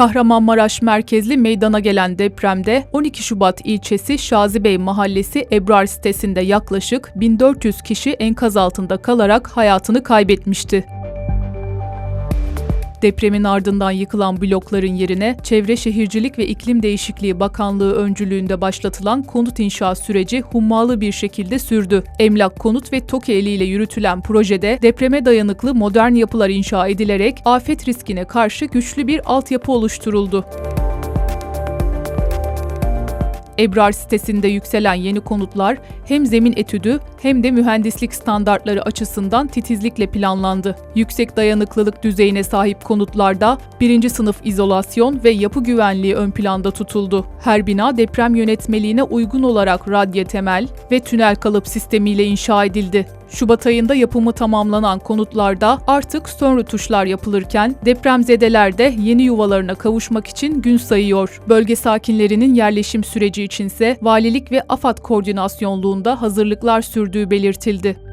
Kahramanmaraş merkezli meydana gelen depremde 12 Şubat ilçesi Şazibey Mahallesi Ebrar sitesinde yaklaşık 1400 kişi enkaz altında kalarak hayatını kaybetmişti. Depremin ardından yıkılan blokların yerine Çevre Şehircilik ve İklim Değişikliği Bakanlığı öncülüğünde başlatılan konut inşa süreci hummalı bir şekilde sürdü. Emlak Konut ve TOKİ eliyle yürütülen projede depreme dayanıklı modern yapılar inşa edilerek afet riskine karşı güçlü bir altyapı oluşturuldu. Ebrar sitesinde yükselen yeni konutlar hem zemin etüdü hem de mühendislik standartları açısından titizlikle planlandı. Yüksek dayanıklılık düzeyine sahip konutlarda birinci sınıf izolasyon ve yapı güvenliği ön planda tutuldu. Her bina deprem yönetmeliğine uygun olarak radye temel ve tünel kalıp sistemiyle inşa edildi. Şubat ayında yapımı tamamlanan konutlarda artık son rötuşlar yapılırken depremzedeler de yeni yuvalarına kavuşmak için gün sayıyor. Bölge sakinlerinin yerleşim süreci içinse valilik ve AFAD koordinasyonluğunda hazırlıklar sürdüğü belirtildi.